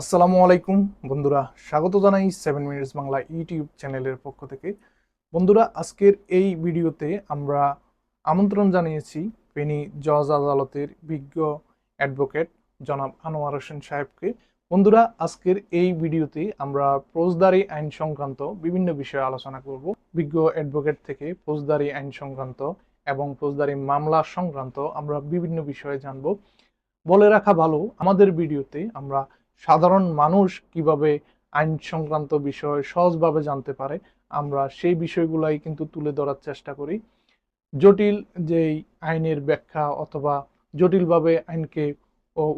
আসসালামু আলাইকুম বন্ধুরা, স্বাগত জানাই সেভেন মিনিটস বাংলা ইউটিউব চ্যানেলের পক্ষ থেকে। বন্ধুরা, আজকের এই ভিডিওতে আমরা আমন্ত্রণ জানিয়েছি ফেনী জজ আদালতের বিজ্ঞ অ্যাডভোকেট জনাব আনোয়ার হোসেন সাহেবকে। বন্ধুরা, আজকের এই ভিডিওতে আমরা ফৌজদারি আইন সংক্রান্ত বিভিন্ন বিষয়ে আলোচনা করব। বিজ্ঞ অ্যাডভোকেট থেকে ফৌজদারি আইন সংক্রান্ত এবং ফৌজদারি মামলা সংক্রান্ত আমরা বিভিন্ন বিষয়ে জানব। বলে রাখা ভালো, আমাদের ভিডিওতে আমরা সাধারণ মানুষ কীভাবে আইন সংক্রান্ত বিষয় সহজভাবে জানতে পারে, আমরা সেই বিষয়গুলাই কিন্তু তুলে ধরার চেষ্টা করি। জটিল যেই আইনের ব্যাখ্যা অথবা জটিলভাবে আইনকে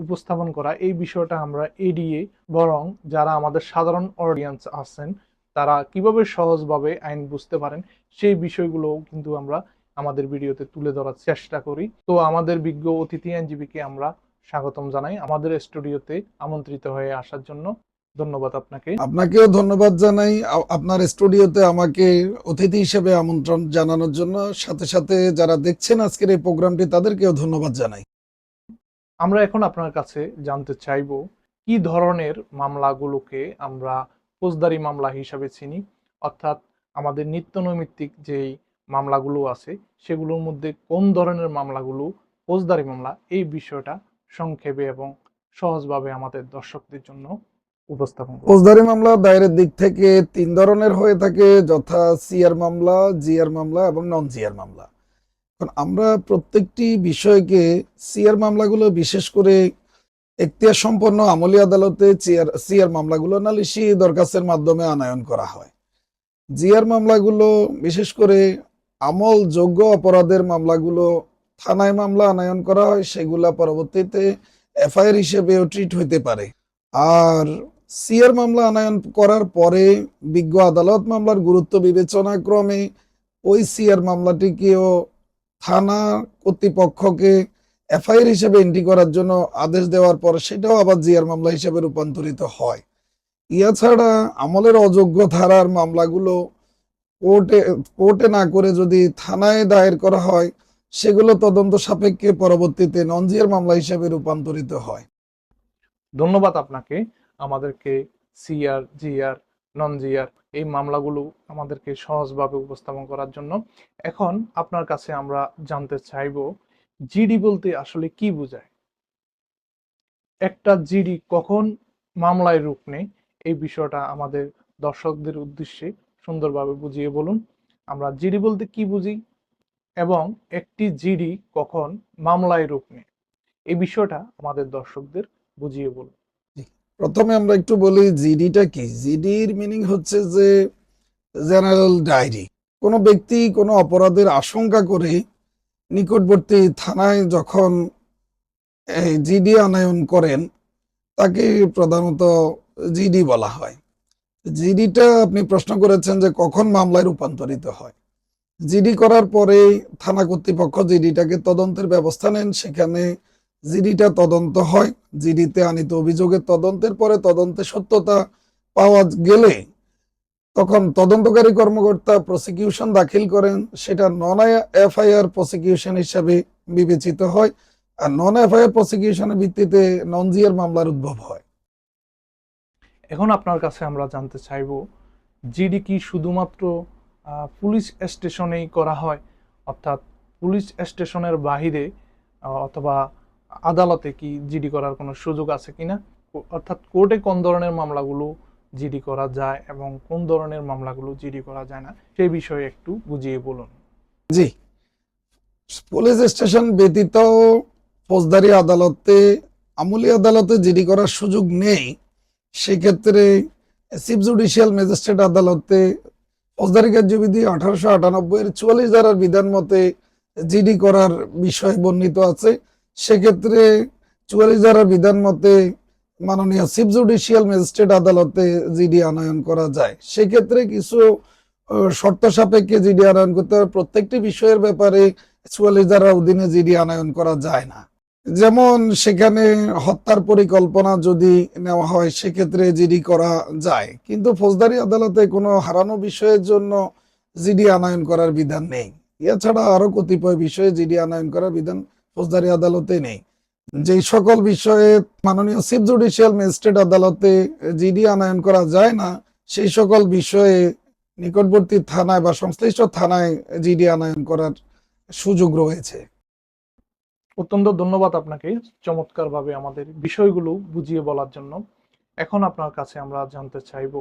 উপস্থাপন করা, এই বিষয়টা আমরা এড়িয়ে বরং যারা আমাদের সাধারণ অডিয়েন্স আছেন, তারা কীভাবে সহজভাবে আইন বুঝতে পারেন, সেই বিষয়গুলো কিন্তু আমরা আমাদের ভিডিওতে তুলে ধরার চেষ্টা করি। তো আমাদের বিজ্ঞ অতিথি আইনজীবীকে আমরা স্বাগতম জানাই আমাদের স্টুডিওতে আমন্ত্রিত হয়ে আসার জন্য। ধন্যবাদ আপনাকে। আপনাকেও ধন্যবাদ জানাই। আপনার স্টুডিওতে আমাকে অতিথি হিসেবে আমন্ত্রণ জানানোর জন্য। সাথে সাথে যারা দেখছেন আজকের এই প্রোগ্রামটি তাদেরকেও ধন্যবাদ জানাই। আমরা এখন আপনার কাছে জানতে চাইব কি ধরনের মামলাগুলোকে আমরা ফৌজদারি মামলা হিসাবে চিনি? অর্থাৎ আমাদের নিত্য নৈমিত্তিক যেই মামলাগুলো আছে সেগুলোর মধ্যে কোন ধরনের মামলাগুলো ফৌজদারি মামলা? এই বিষয়টা সংক্ষেপে এবং সহজভাবে আমাদের দর্শকদের জন্য উপস্থাপন ফৌজদারি মামলা দায়েরের দিক থেকে তিন ধরনের হয়ে থাকে, যথা সিআর মামলা, জিআর মামলা এবং নন জিআর মামলা। এখন আমরা প্রত্যেকটি বিষয়কে সিআর মামলাগুলো বিশেষ করে এখতিয়ার সম্পন্ন আমলি আদালতে সিআর মামলাগুলো নালিশি দরখাস্তের মাধ্যমে আনায়ন করা হয়। জিআর মামলাগুলো বিশেষ করে আমল যোগ্য অপরাধের মামলাগুলো থানায় মামলা আনায়ন করা হয়, সেগুলা পরবর্তীতে এফআইআর হিসেবেও ট্রিট হইতে পারে। আর সিআর মামলা আনায়ন করার পরে বিজ্ঞ আদালত মামলার গুরুত্ব বিবেচনা ক্রমে ওই সিআর মামলাটিকেও থানা কর্তৃপক্ষকে এফআইআর হিসেবে এন্ট্রি করার জন্য আদেশ দেওয়ার পর সেটাও আবার জিআর মামলা হিসেবে রূপান্তরিত হয়। ইয়া ছাড়া আমলের অযোগ্য ধারার মামলাগুলো কোর্টে কোর্টে না করে যদি থানায় দায়ের করা হয় সেগুলো তদন্ত সাপেক্ষে পরবর্তীতে নন জিআর মামলা হিসেবে রূপান্তরিত হয়। ধন্যবাদ আপনাকে। আমাদেরকে সিআর, জিআর নন জিআর এই মামলাগুলো আমাদেরকে সহজভাবে উপস্থাপন করার জন্য। এখন আপনার কাছে আমরা জানতে চাইব, জিডি বলতে আসলে কি বোঝায়? একটা জিডি কখন মামলায় রূপ নেয়, এই বিষয়টা আমাদের দর্শকদের উদ্দেশ্যে সুন্দরভাবে বুঝিয়ে বলুন। আমরা জিডি বলতে কি বুঝি? এবং একটি জিডি কখন মামলায় রূপ নেয়। এই বিষয়টা আমাদের দর্শকদের বুঝিয়ে বলুন। প্রথমে আমরা একটু বলি জিডিটা কি? জিডির মিনিং হচ্ছে যে জেনারেল ডায়েরি। কোনো ব্যক্তি কোনো অপরাধের আশঙ্কা করে নিকটবর্তী থানায় যখন জিডি আনায়ন করেন, তাকে প্রধানত জিডি বলা হয়। জিডিটা আপনি প্রশ্ন করেছেন যে কখন মামলায় রূপান্তরিত হয়। জিডি করার পরে থানা কর্তৃপক্ষ জিডিটাকে তদন্তের ব্যবস্থা নেন। সেখানে জিডিটা তদন্ত হয়। জিডিতে আনিত অভিযোগের তদন্তের পরে তদন্তে সত্যতা পাওয়া গেলে তখন তদন্তকারী কর্মকর্তা প্রসিকিউশন দাখিল করেন। সেটা নন এফআইআর প্রসিকিউশন হিসাবে বিবেচিত হয় আর নন এফআইআর প্রসিকিউশনের ভিত্তিতে নন মামলার উদ্ভব হয়। এখন আপনার কাছে আমরা জানতে চাইব, জিডি কি শুধুমাত্র পুলিশ স্টেশনেই করা হয়। অর্থাৎ পুলিশ স্টেশনের বাহিরে অথবা আদালতে কি জিডি করার কোনো সুযোগ আছে কিনা অর্থাৎ কোর্টে কোন ধরনের মামলাগুলো জিডি করা যায় এবং কোন ধরনের মামলাগুলো জিডি করা যায় না, সেই বিষয়ে একটু বুঝিয়ে বলুন। জি। পুলিশ স্টেশন ব্যতীত ফৌজদারি আদালতে, আমলি আদালতে জিডি করার সুযোগ নেই। সেক্ষেত্রে চিফ জুডিশিয়াল ম্যাজিস্ট্রেট আদালতে ফৌজদারি কার্যবিধি আঠারোশো আটানব্বই এর চুয়াল্লিশ ধারার বিধান মতে জিডি করার বিষয় বর্ণিত আছে। সেক্ষেত্রে চুয়াল্লিশ ধারার বিধান মতে মাননীয় চিফ জুডিশিয়াল ম্যাজিস্ট্রেট আদালতে জিডি আনয়ন করা যায়। সেক্ষেত্রে কিছু শর্ত সাপেক্ষে জিডি আনয়ন করতে হবে। প্রত্যেকটি বিষয়ের ব্যাপারে চুয়াল্লিশ ধারার অধীনে জিডি আনয়ন করা যায় না। যেমন সেখানে হত্যার পরিকল্পনা যদি নেওয়া হয়, সেক্ষেত্রে জিডি করা যায়। কিন্তু ফৌজদারি আদালতে কোনো হারানো বিষয়ের জন্য জিডি আনয়ন করার বিধান নেই। এছাড়া আরও কতিপয় বিষয়ে জিডি আনয়ন করার বিধান ফৌজদারি আদালতে নেই। যে সকল বিষয়ে মাননীয় চিফ জুডিশিয়াল ম্যাজিস্ট্রেট আদালতে জিডি আনয়ন করা যায় না, সেই সকল বিষয়ে নিকটবর্তী থানায় বা সংশ্লিষ্ট থানায় জিডি আনয়ন করার সুযোগ রয়েছে। অত্যন্ত ধন্যবাদ আপনাকে চমৎকারভাবে আমাদের বিষয়গুলো বুঝিয়ে বলার জন্য। এখন আপনার কাছে আমরা জানতে চাইব,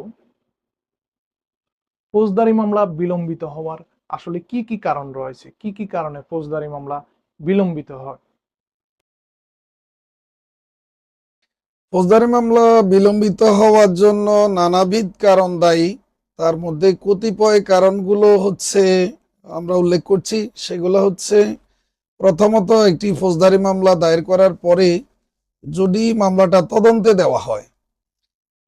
ফৌজদারি মামলা বিলম্বিত হওয়ার আসলে কি কি কারণ রয়েছে? কি কি কারণে ফৌজদারি মামলা বিলম্বিত হয়? ফৌজদারি মামলা বিলম্বিত হওয়ার জন্য নানাবিধ কারণ দায়ী। তার মধ্যে কতিপয় কারণগুলো হচ্ছে আমরা উল্লেখ করছি। সেগুলো হচ্ছে প্রথমত একটি ফৌজদারি মামলা দায়ের করার পরে যদি মামলাটা তদন্তে দেওয়া হয়,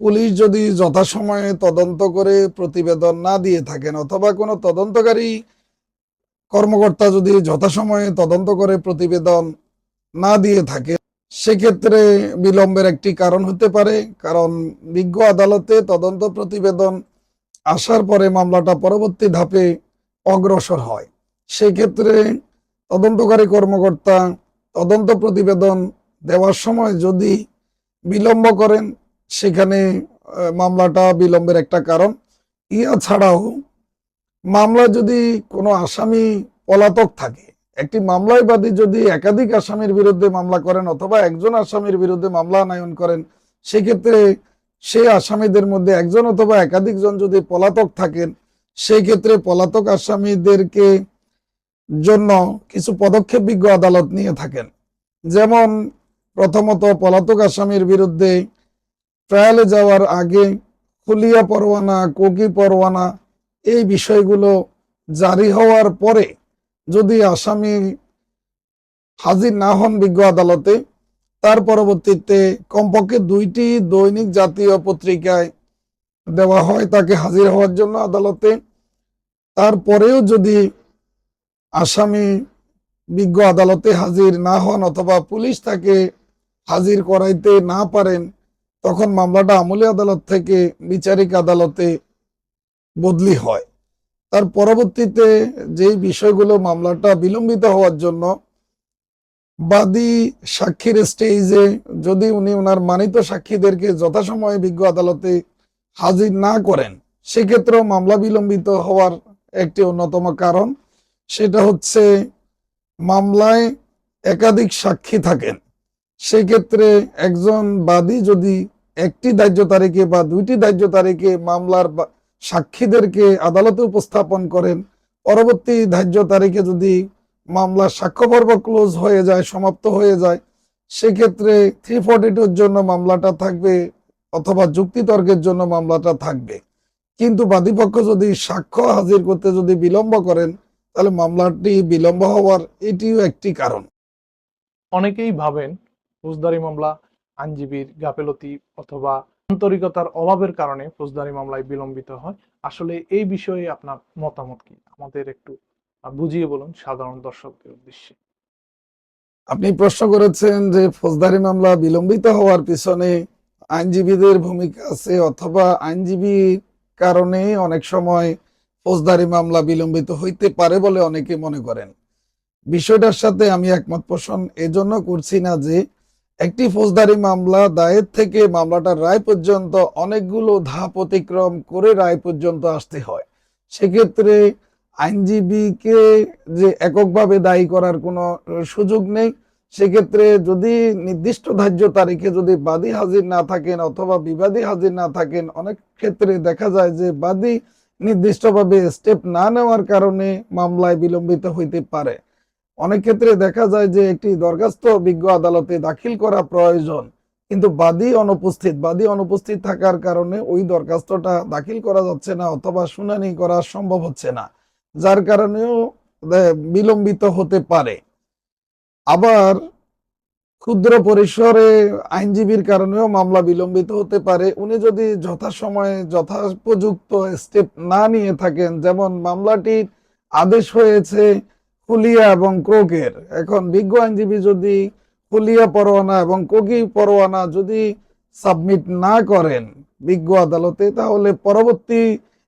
পুলিশ যদি যথাসময়ে তদন্ত করে প্রতিবেদন না দিয়ে থাকেন অথবা কোনো তদন্তকারী কর্মকর্তা যদি যথাসময়ে তদন্ত করে প্রতিবেদন না দিয়ে থাকে সেক্ষেত্রে বিলম্বের একটি কারণ হতে পারে। কারণ বিজ্ঞ আদালতে তদন্ত প্রতিবেদন আসার পরে মামলাটা পরবর্তী ধাপে অগ্রসর হয়। সেক্ষেত্রে তদন্তকারী কর্মকর্তা তদন্ত প্রতিবেদন দেওয়ার সময় যদি বিলম্ব করেন, সেখানে মামলাটা বিলম্বের একটা কারণ। ইয়া ছাড়াও মামলা যদি কোনো আসামি পলাতক থাকে, একটি মামলায় বাদী যদি একাধিক আসামির বিরুদ্ধে মামলা করেন অথবা একজন আসামির বিরুদ্ধে মামলা আনায়ন করেন, সেক্ষেত্রে সেই আসামিদের মধ্যে একজন অথবা একাধিকজন যদি পলাতক থাকেন সেই ক্ষেত্রে পলাতক আসামিদেরকে জন্য কিছু পদক্ষেপ বিজ্ঞ আদালত নিয়ে থাকেন। যেমন প্রথমত পলাতক আসামির বিরুদ্ধে ট্রায়ালে যাওয়ার আগে খুলিয়া পরোয়ানা, কোকি পরোয়ানা এই বিষয়গুলো জারি হওয়ার পরে যদি আসামি হাজির না হন বিজ্ঞ আদালতে, তার পরবর্তীতে কমপক্ষে দুইটি দৈনিক জাতীয় পত্রিকায় দেওয়া হয় তাকে হাজির হওয়ার জন্য আদালতে। তারপরেও যদি আসামি বিজ্ঞ আদালতে হাজির না হন অথবা পুলিশ তাকে হাজির করাইতে না পারেন, তখন মামলাটা আমলি আদালত থেকে বিচারিক আদালতে বদলি হয়। তার পরবর্তীতে যেই বিষয়গুলো মামলাটা বিলম্বিত হওয়ার জন্য বাদী সাক্ষীর স্টেজে যদি উনি ওনার মানিত সাক্ষীদেরকে যথাসময়ে বিজ্ঞ আদালতে হাজির না করেন, সেক্ষেত্রেও মামলা বিলম্বিত হওয়ার একটি অন্যতম কারণ। সেটা হচ্ছে মামলায় একাধিক সাক্ষী থাকেন। সেক্ষেত্রে একজন বাদী যদি একটি ধার্য তারিখে বা দুইটি ধার্য তারিখে মামলার সাক্ষীদেরকে আদালতে উপস্থাপন করেন, পরবর্তী ধার্য তারিখে যদি মামলার সাক্ষ্যপর্ব ক্লোজ হয়ে যায়, সমাপ্ত হয়ে যায়, সেক্ষেত্রে থ্রি ফর্টি টুর জন্য মামলাটা থাকবে অথবা যুক্তিতর্কের জন্য মামলাটা থাকবে। কিন্তু বাদীপক্ষ যদি সাক্ষ্য হাজির করতে যদি বিলম্ব করেন তাহলে মামলাটি বিলম্ব হওয়ার এটিও একটি কারণ। অনেকেই ভাবেন ফৌজদারি মামলা আইনজীবীর গাফেলতি অথবা আন্তরিকতার অভাবের কারণে ফৌজদারি মামলায় বিলম্বিত হয়। আসলে এই বিষয়ে আপনার মতামত কি? আমাদের একটু বুঝিয়ে বলুন সাধারণ দর্শকদের উদ্দেশ্যে। আপনি প্রশ্ন করেছেন যে ফৌজদারি মামলা বিলম্বিত হওয়ার পিছনে আইনজীবীদের ভূমিকা আছে অথবা আইনজীবীর কারণে অনেক সময় ফৌজদারি মামলা বিলম্বিত হইতে পারে বলে অনেকে মনে করেন। বিষয়টার সাথে আমি একমত পোষণ এজন্য করছি না যে একটি ফৌজদারি মামলা দায়ের থেকে মামলাটার রায় পর্যন্ত অনেকগুলো ধাপ অতিক্রম করে রায় পর্যন্ত আসতে হয়। সেক্ষেত্রে আইনজীবীকে যে এককভাবে দায়ী করার কোনো সুযোগ নেই, সেক্ষেত্রে যদি নির্দিষ্ট ধার্য তারিখে যদি বাদী হাজির না থাকেন অথবা বিবাদী হাজির না থাকেন, অনেক ক্ষেত্রে দেখা যায় যে বাদী নির্দিষ্টভাবে স্টেপ না নেওয়ার কারণে মামলায় বিলম্বিত হইতে পারে। অনেক ক্ষেত্রে দেখা যায় যে একটি দরখাস্ত বিজ্ঞ আদালতে দাখিল করা প্রয়োজন, কিন্তু বাদী অনুপস্থিত বাদী অনুপস্থিত থাকার কারণে ওই দরখাস্তটা দাখিল করা যাচ্ছে না অথবা শুনানি করা সম্ভব হচ্ছে না, যার কারণেও বিলম্বিত হতে পারে। আবার ক্ষুদ্র পরিসরে আইনজীবীর কারণেও মামলা বিলম্বিত হতে পারে। উনি যদি যথাসময়ে যথোপযুক্ত স্টেপ না নিয়ে থাকেন, যেমন মামলাটি আদেশ হয়েছে হুলিয়া এবং ক্রোকের। এখন বিজ্ঞ আইনজীবী যদি হুলিয়া পরোয়ানা এবং কোকি পরোয়ানা যদি সাবমিট না করেন বিজ্ঞ আদালতে, তাহলে পরবর্তী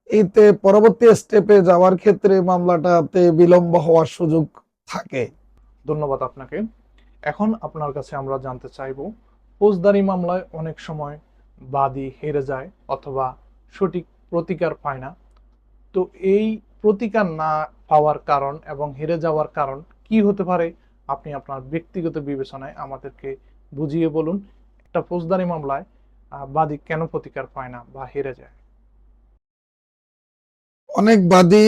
এতে পরবর্তী স্টেপে যাওয়ার ক্ষেত্রে মামলাটাতে বিলম্ব হওয়ার সুযোগ থাকে। ধন্যবাদ আপনাকে। এখন আপনার কাছে আমরা জানতে চাইব, ফৌজদারি মামলায় অনেক সময় বাদী হেরে যায় অথবা সঠিক প্রতিকার পায় না। তো এই প্রতিকার না পাওয়ার কারণ এবং হেরে যাওয়ার কারণ কি হতে পারে, আপনি আপনার ব্যক্তিগত বিবেচনায় আমাদেরকে বুঝিয়ে বলুন। একটা ফৌজদারি মামলায় বাদী কেন প্রতিকার পায় না বা হেরে যায়? অনেক বাদী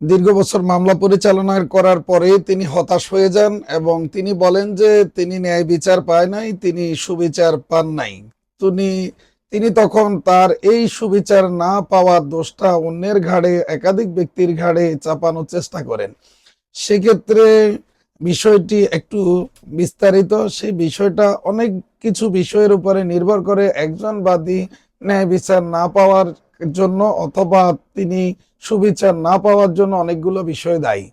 দীর্ঘ বছর মামলা পরিচালনা করার পরে তিনি হতাশ হয়ে যান এবং তিনি বলেন যে তিনি ন্যায় বিচার পায় নাই, তিনি সুবিচার পান নাই। তিনি তিনি তখন তার এই সুবিচার না পাওয়ার দোষটা অন্যের ঘাড়ে, একাধিক ব্যক্তির ঘাড়ে চাপানোর চেষ্টা করেন। সেক্ষেত্রে বিষয়টি একটু বিস্তারিত, সেই বিষয়টা অনেক কিছু বিষয়ের উপরে নির্ভর করে একজন বাদী ন্যায় বিচার না পাওয়ার জন্য অথবা তিনি সুবিচার না পাওয়ার জন্য অনেকগুলো বিষয় দায়ী।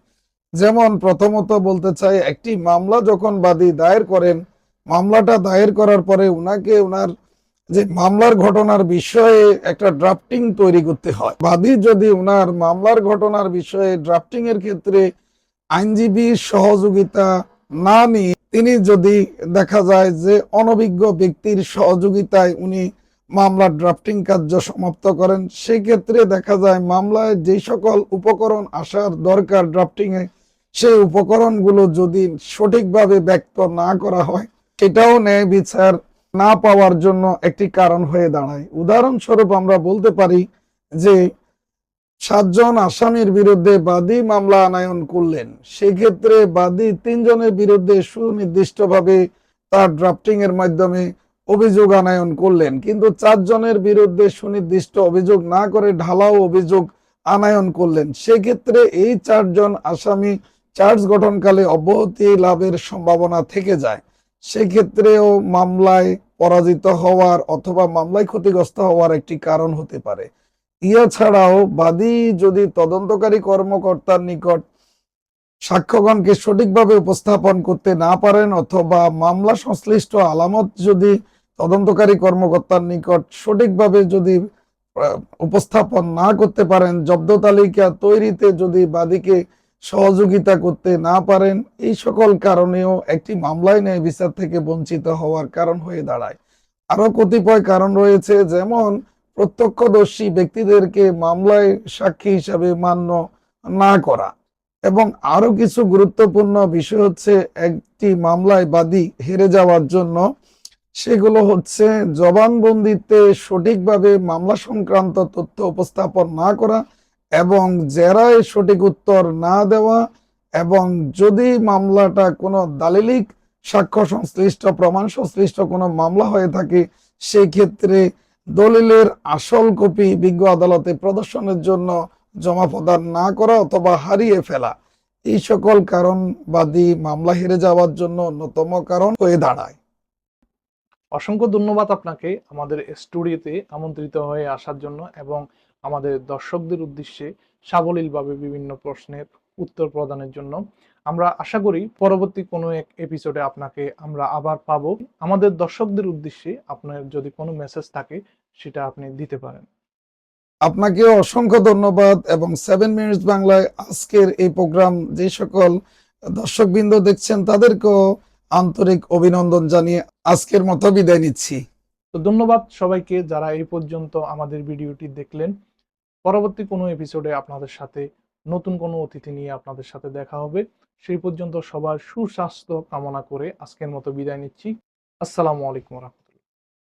যেমন প্রথমত বলতে চাই, একটি মামলা যখন বাদী দায়ের করেন, মামলাটা দায়ের করার পরে উনাকে উনার যে মামলার ঘটনার বিষয়ে একটা ড্রাফটিং তৈরি করতে হয়। বাদী যদি উনার মামলার ঘটনার বিষয়ে ড্রাফটিং এর ক্ষেত্রে আইনজীবীর সহযোগিতা না নিয়ে, তিনি যদি দেখা যায় যে অনভিজ্ঞ ব্যক্তির সহযোগিতায় উনি মামলার ড্রাফটিং কার্য সমাপ্ত করেন। সেক্ষেত্রে দেখা যায় মামলায় যে সকল উপকরণ আসার দরকার ড্রাফটিং এ, সেই উপকরণগুলো যদি সঠিকভাবে ব্যক্ত না করা হয় এটাও ন্যায় বিচার না পাওয়ার জন্য একটি কারণ হয়ে দাঁড়ায়। উদাহরণস্বরূপ আমরা বলতে পারি যে, সাতজন আসামির বিরুদ্ধে বাদী মামলা আনায়ন করলেন। সেক্ষেত্রে বাদী তিনজনের বিরুদ্ধে সুনির্দিষ্টভাবে তার ড্রাফটিং এর মাধ্যমে অভিযোগ আনায়ন করলেন, কিন্তু চারজনের বিরুদ্ধে সুনির্দিষ্ট অভিযোগ না করে ঢালাও অভিযোগ আনায়ন করলেন। সেক্ষেত্রে এই চারজন আসামি চার্জ গঠনকালে অব্যাহতি লাভের সম্ভাবনা থেকে যায়। সেক্ষেত্রেও মামলায় পরাজিত হওয়ার অথবা মামলায় ক্ষতিগ্রস্ত হওয়ার একটি কারণ হতে পারে। ইয়া ছাড়াও বাদী যদি তদন্তকারী কর্মকর্তার নিকট সাক্ষ্যগণকে সঠিকভাবে উপস্থাপন করতে না পারেন অথবা মামলা সংশ্লিষ্ট আলামত যদি তদন্তকারী কর্মকর্তার নিকট সঠিকভাবে যদি উপস্থাপন না করতে পারেন, জব্দ তালিকা তৈরিতে যদি বাদীকে সহযোগিতা করতে না পারেন, এই সকল কারণেও একটি মামলায় ন্যায় বিচার থেকে বঞ্চিত হওয়ার কারণ হয়ে দাঁড়ায়। আরও কতিপয় কারণ রয়েছে, যেমন প্রত্যক্ষদর্শী ব্যক্তিদেরকে মামলায় সাক্ষী হিসাবে মান্য না করা। এবং আরও কিছু গুরুত্বপূর্ণ বিষয় হচ্ছে, একটি মামলায় বাদী হেরে যাওয়ার জন্য সেগুলো হচ্ছে জবানবন্দিতে সঠিকভাবে মামলা সংক্রান্ত তথ্য উপস্থাপন না করা এবং জেরায় সঠিক উত্তর না দেওয়া এবং যদি মামলাটা কোনো দালিলিক সাক্ষ্য সংশ্লিষ্ট, প্রমাণ সংশ্লিষ্ট কোনো মামলা হয়ে থাকে সেই ক্ষেত্রে দলিলের আসল কপি বিজ্ঞ আদালতে প্রদর্শনের জন্য জমা প্রদান না করা অথবা হারিয়ে ফেলা। এই সকল কারণবাদী মামলা হেরে যাওয়ার জন্য অন্যতম কারণ হয়ে দাঁড়ায়। অসংখ্য ধন্যবাদ আপনাকে আমাদের স্টুডিওতে আমন্ত্রিত হয়ে আসার জন্য এবং আমাদের দর্শকদের উদ্দেশ্যে সাবলীলভাবে বিভিন্ন প্রশ্নের উত্তর প্রদানের জন্য। আমরা আশা করি পরবর্তী কোনো এক এপিসোডে আপনাকে আমরা আবার পাবো। আমাদের দর্শকদের উদ্দেশ্যে আপনার যদি কোনো মেসেজ থাকে, সেটা আপনি দিতে পারেন। আপনাকে অসংখ্য ধন্যবাদ এবং সেভেন মিনিটস বাংলায় আজকের এই প্রোগ্রাম যে সকল দর্শকবৃন্দ দেখছেন, তাদেরকেও আন্তরিক অভিনন্দন জানিয়ে আজকের মতো বিদায় নিচ্ছি। তো ধন্যবাদ সবাইকে যারা এই পর্যন্ত আমাদের ভিডিওটি দেখলেন। পরবর্তী কোনো এপিসোডে আপনাদের সাথে নতুন কোনো অতিথি নিয়ে আপনাদের সাথে দেখা হবে। সেই পর্যন্ত সবার সুস্বাস্থ্য কামনা করে আজকের মতো বিদায় নিচ্ছি। আসসালামু আলাইকুম রহমতুল্লাহ।